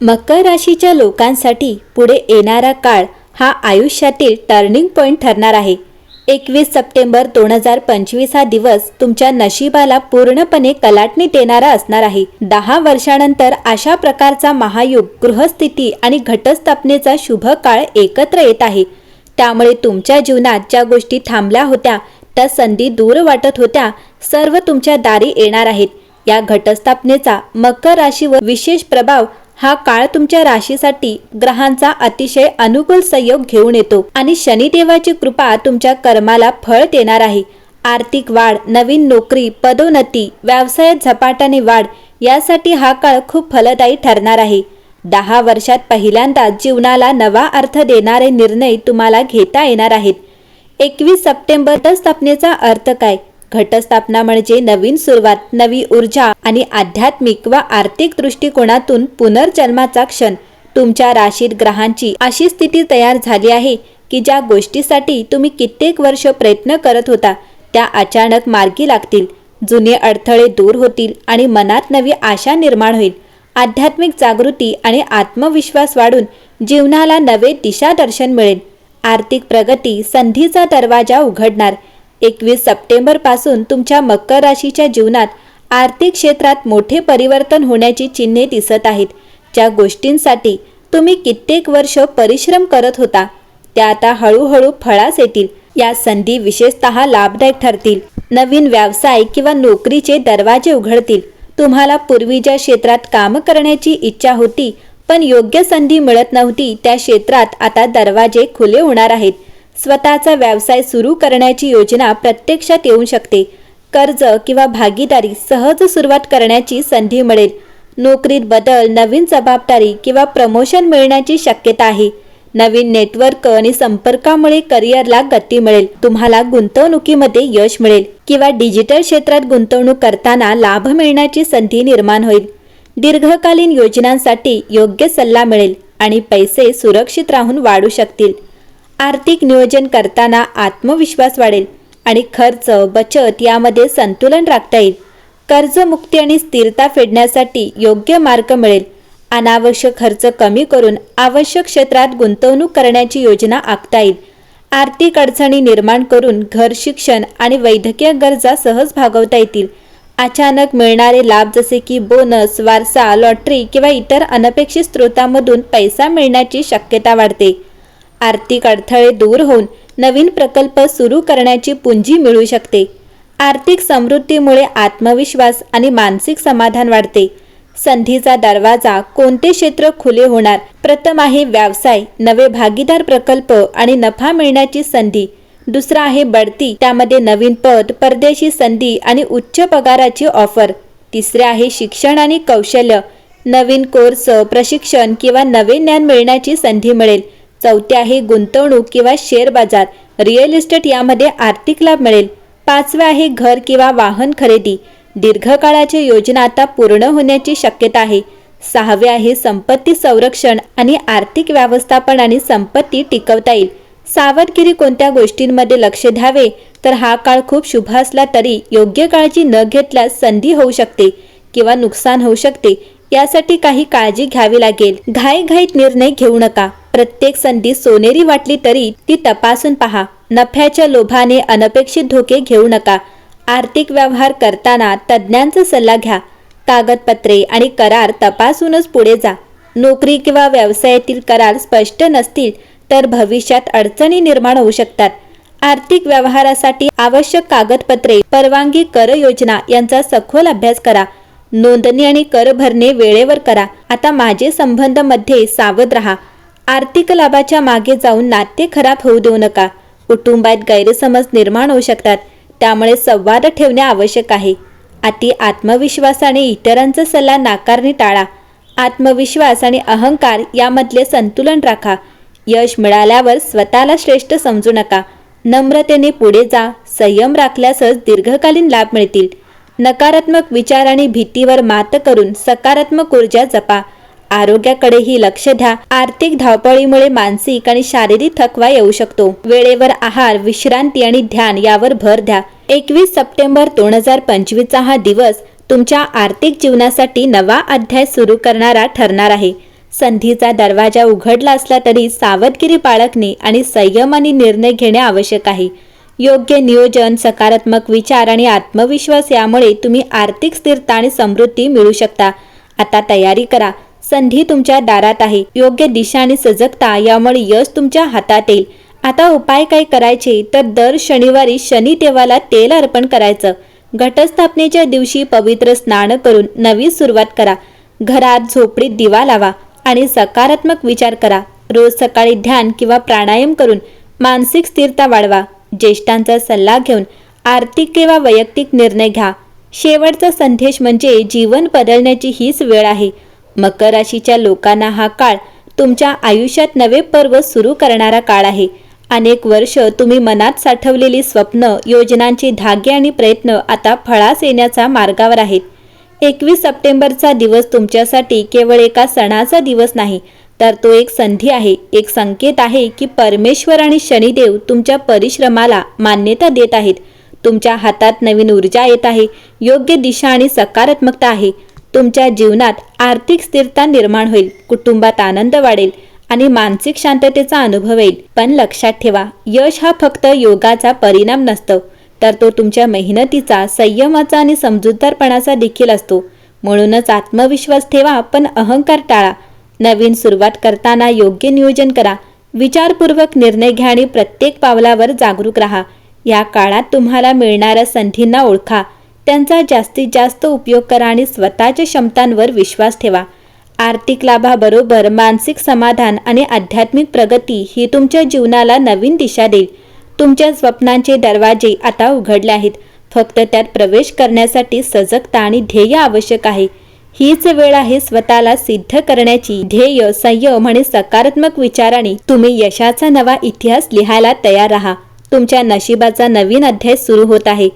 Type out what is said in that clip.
मकर राशीच्या लोकांसाठी पुढे येणारा काळ हा आयुष्यातील टर्निंग पॉईंट ठरणार आहे. एकवीस सप्टेंबर दोन हजार पंचवीस हा दिवस तुमच्या नशिबाला पूर्णपणे कलाटणी देणारा असणार आहे. दहा वर्षानंतर अशा प्रकारचा महायुग गृहस्थिती आणि घटस्थापनेचा शुभ काळ एकत्र येत आहे. त्यामुळे तुमच्या जीवनात ज्या गोष्टी थांबल्या होत्या त्या संधी दूर वाटत होत्या सर्व तुमच्या दारी येणार आहेत. या घटस्थापनेचा मकर राशीवर विशेष प्रभाव हा काळ तुमच्या राशीसाठी ग्रहांचा अतिशय अनुकूल संयोग घेऊन येतो. आणि शनिदेवाची कृपा तुमच्या कर्माला फळ देणार आहे. आर्थिक वाढ नवीन नोकरी पदोन्नती व्यवसायात झपाट्याने वाढ यासाठी हा काळ खूप फलदायी ठरणार आहे. दहा वर्षात पहिल्यांदा जीवनाला नवा अर्थ देणारे निर्णय तुम्हाला घेता येणार आहेत. एकवीस सप्टेंबर स्थापनेचा अर्थ काय? घटस्थापना म्हणजे नवीन सुरुवात नवी ऊर्जा आणि आध्यात्मिक व आर्थिक दृष्टिकोनातून पुनर्जन्माचा क्षण. तुमच्या राशीत ग्रहांची अशी स्थिती तयार झाली आहे की ज्या गोष्टीसाठी तुम्ही कित्येक वर्ष प्रयत्न करत होता त्या अचानक मार्गी लागतील. जुने अडथळे दूर होतील आणि मनात नवी आशा निर्माण होईल. आध्यात्मिक जागृती आणि आत्मविश्वास वाढून जीवनाला नवे दिशादर्शन मिळेल. आर्थिक प्रगती संधीचा दरवाजा उघडणार. एकवीस सप्टेंबरपासून तुमच्या मकर राशीच्या जीवनात आर्थिक क्षेत्रात मोठे परिवर्तन होण्याची चिन्हे दिसत आहेत. ज्या गोष्टींसाठी तुम्ही कित्येक वर्ष परिश्रम करत होता त्या आता हळूहळू फळास येतील. या संधी विशेषतः लाभदायक ठरतील. नवीन व्यवसाय किंवा नोकरीचे दरवाजे उघडतील. तुम्हाला पूर्वी ज्या क्षेत्रात काम करण्याची इच्छा होती पण योग्य संधी मिळत नव्हती त्या क्षेत्रात आता दरवाजे खुले होणार आहेत. स्वतःचा व्यवसाय सुरू करण्याची योजना प्रत्यक्षात येऊ शकते. कर्ज किंवा भागीदारी सहज सुरुवात करण्याची संधी मिळेल. नोकरीत बदल नवीन जबाबदारी किंवा प्रमोशन मिळण्याची शक्यता आहे. नवीन नेटवर्क आणि संपर्कामुळे करिअरला गती मिळेल. तुम्हाला गुंतवणुकीमध्ये यश मिळेल किंवा डिजिटल क्षेत्रात गुंतवणूक करताना लाभ मिळण्याची संधी निर्माण होईल. दीर्घकालीन योजनांसाठी योग्य सल्ला मिळेल आणि पैसे सुरक्षित राहून वाढू शकतील. आर्थिक नियोजन करताना आत्मविश्वास वाढेल आणि खर्च बचत यामध्ये संतुलन राखता येईल. कर्जमुक्ती आणि स्थिरता फेडण्यासाठी योग्य मार्ग मिळेल. अनावश्यक खर्च कमी करून आवश्यक क्षेत्रात गुंतवणूक करण्याची योजना आखता येईल. आर्थिक अडचणी निर्माण करून घर शिक्षण आणि वैद्यकीय गरजा सहज भागवता येतील. अचानक मिळणारे लाभ जसे की बोनस वारसा लॉटरी किंवा इतर अनपेक्षित स्रोतामधून पैसा मिळण्याची शक्यता वाढते. आर्थिक अडथळे दूर होऊन नवीन प्रकल्प सुरू करण्याची पुंजी मिळू शकते. आर्थिक समृद्धीमुळे आत्मविश्वास आणि मानसिक समाधान वाढते. संधीचा दरवाजा कोणते क्षेत्र खुले होणार? प्रथम आहे व्यवसाय. नवे भागीदार प्रकल्प आणि नफा मिळण्याची संधी. दुसरा आहे बढती त्यामध्ये नवीन पद परदेशी संधी आणि उच्च पगाराची ऑफर. तिसरे आहे शिक्षण आणि कौशल्य. नवीन कोर्स प्रशिक्षण किंवा नवे ज्ञान मिळण्याची संधी मिळेल. चौथे आहे गुंतवणूक किंवा शेअर बाजार रिअल इस्टेट यामध्ये आर्थिक लाभ मिळेल. पाचवे आहे घर किंवा वाहन खरेदी दीर्घकाळाची योजना आता पूर्ण होण्याची शक्यता आहे. सहावे आहे संपत्ती संरक्षण आणि आर्थिक व्यवस्थापन आणि संपत्ती टिकवता येईल. सावधगिरी कोणत्या गोष्टींमध्ये लक्ष द्यावे? तर हा काळ खूप शुभ असला तरी योग्य काळजी न घेतल्यास संधी होऊ शकते किंवा नुकसान होऊ शकते. यासाठी काही काळजी घ्यावी लागेल. घाईघाईत निर्णय घेऊ नका. प्रत्येक संधी सोनेरी वाटली तरी ती तपासून पहा. नफ्याच्या लोभाने अनपेक्षित धोके घेऊ नका. आर्थिक व्यवहार करताना तज्ज्ञांचा सल्ला घ्या. कागदपत्रे आणि करार तपासूनच पुढे जा. नोकरी किंवा व्यवसायातील करार स्पष्ट नसतील तर भविष्यात अडचणी निर्माण होऊ शकतात. आर्थिक व्यवहारासाठी आवश्यक कागदपत्रे परवानगी कर योजना यांचा सखोल अभ्यास करा. नोंदणी आणि कर भरणे वेळेवर करा. आता माझे संबंधमध्ये सावध राहा. आर्थिक लाभाच्या मागे जाऊन नाते खराब होऊ देऊ नका. कुटुंबात गैरसमज निर्माण होऊ शकतात. त्यामुळे संवाद ठेवणे आवश्यक आहे. अति आत्मविश्वासाने इतरांचा सल्ला नाकारणे टाळा. आत्मविश्वास आणि अहंकार यामधले संतुलन राखा. यश मिळाल्यावर स्वतःला श्रेष्ठ समजू नका. नम्रतेने पुढे जा. संयम राखल्यासच दीर्घकालीन लाभ मिळतील. नकारात्मक विचार आणि भीतीवर मात करून सकारात्मक ऊर्जा जपा. आरोग्याकडेही लक्ष द्या. आर्थिक धावपळीमुळे मानसिक आणि शारीरिक थकवा येऊ शकतो. वेळेवर आहार विश्रांती आणि ध्यान यावर भर द्या. एकवीस सप्टेंबर दोन हजार पंचवीसचा हा दिवस तुमच्या आर्थिक जीवनासाठी नवा अध्याय सुरू करणारा ठरणार आहे. संधीचा दरवाजा उघडला असला तरी सावधगिरी बाळगणे आणि संयम आणि निर्णय घेणे आवश्यक आहे. योग्य नियोजन सकारात्मक विचार आणि आत्मविश्वास यामुळे तुम्ही आर्थिक स्थिरता आणि समृद्धी मिळू शकता. आता तयारी करा. संधी तुमच्या दारात आहे. योग्य दिशा आणि सजगता यामुळे यश तुमच्या हातात येईल. आता उपाय काय करायचे? तर दर शनिवारी शनी देवाला तेल अर्पण करायचं. घटस्थापनेच्या दिवशी पवित्र स्नान करून नवी सुरुवात करा. घरात झोपडीत दिवा लावा आणि सकारात्मक विचार करा. रोज सकाळी ध्यान किंवा प्राणायाम करून मानसिक स्थिरता वाढवा. ज्येष्ठांचा सल्ला घेऊन आर्थिक किंवा वैयक्तिक निर्णय घ्या. शेवटचा संदेश म्हणजे जीवन बदलण्याची हीच वेळ आहे. मकर राशीच्या लोकांना हा काळ तुमच्या आयुष्यात नवे पर्व सुरू करणारा काळ आहे. अनेक वर्ष तुम्ही मनात साठवलेली स्वप्न योजनांचे धागे आणि प्रयत्न आता फळास येण्याच्या मार्गावर आहेत. एकवीस सप्टेंबरचा दिवस तुमच्यासाठी केवळ एका सणाचा दिवस नाही तर तो एक संधी आहे. एक संकेत आहे की परमेश्वर आणि शनिदेव तुमच्या परिश्रमाला मान्यता देत आहेत. तुमच्या हातात नवीन ऊर्जा येत आहे. योग्य दिशा आणि सकारात्मकता आहे. तुमच्या जीवनात आर्थिक स्थिरता निर्माण होईल कुटुंबात आनंद वाढेल आणि मानसिक शांततेचा अनुभव येईल. पण लक्षात ठेवा यश हा फक्त योगाचा परिणाम नसतो तर तो तुमच्या मेहनतीचा संयमाचा आणि समजूतदारपणाचा देखील असतो. म्हणूनच आत्मविश्वास ठेवा पण अहंकार टाळा. नवीन सुरुवात करताना योग्य नियोजन करा. विचारपूर्वक निर्णय घ्या आणि प्रत्येक पावलावर जागरूक राहा. या काळात तुम्हाला मिळणाऱ्या संधींना ओळखा. त्यांचा जास्तीत जास्त उपयोग करा आणि स्वतःच्या क्षमतांवर विश्वास ठेवा. आर्थिक लाभाबरोबर मानसिक समाधान आणि आध्यात्मिक प्रगती ही तुमच्या जीवनाला नवीन दिशा देईल. तुमच्या स्वप्नांचे दरवाजे आता उघडले आहेत. फक्त त्यात प्रवेश करण्यासाठी सजगता आणि ध्येय आवश्यक आहे. हीच वेळ आहे स्वतःला सिद्ध करण्याची. ध्येय संयम आणि सकारात्मक विचाराने तुम्ही यशाचा नवा इतिहास लिहायला तयार राहा. तुमच्या नशिबाचा नवीन अध्याय सुरू होत आहे.